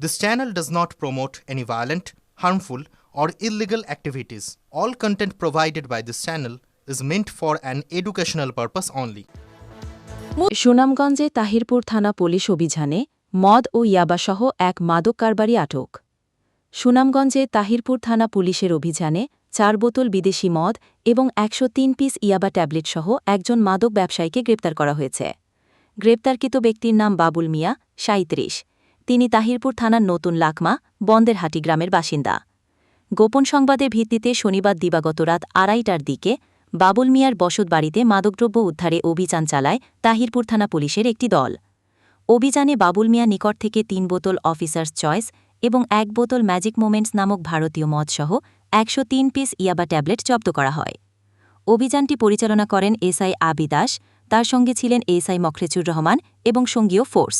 This channel does not promote any violent, harmful, or illegal activities. All content provided by this channel is meant for an educational purpose only. সুনামগঞ্জে তাহিরপুর থানা police অভিযানে মদ ও ইয়াবাসহ এক মাদক কারবারি আটক সুনামগঞ্জে তাহিরপুর থানা পুলিশের অভিযানে চার বোতল বিদেশি মদ এবং একশো তিন পিস ইয়াবা ট্যাবলেটসহ একজন মাদক ব্যবসায়ীকে গ্রেপ্তার করা হয়েছে গ্রেপ্তারকৃত ব্যক্তির নাম বাবুল মিয়া সাঁত্রিশ তিনি তাহিরপুর থানার নতুন লাকমা, বন্দেরহাটি গ্রামের বাসিন্দা। গোপন সংবাদের ভিত্তিতে শনিবার দিবাগত রাত আড়াইটার দিকে বাবুল মিয়ার বসতবাড়িতে মাদকদ্রব্য উদ্ধারে অভিযান চালায় তাহিরপুর থানা পুলিশের একটি দল। অভিযানে বাবুল মিয়া নিকট থেকে তিন বোতল অফিসার্স চয়েস এবং এক বোতল ম্যাজিক মোমেন্টস নামক ভারতীয় মদসহ একশো তিন পিস ইয়াবা ট্যাবলেট জব্দ করা হয়। অভিযানটি পরিচালনা করেন এসআই আবি দাস তার সঙ্গে ছিলেন এসআই মখরেজুর রহমান এবং সঙ্গীয় ফোর্স।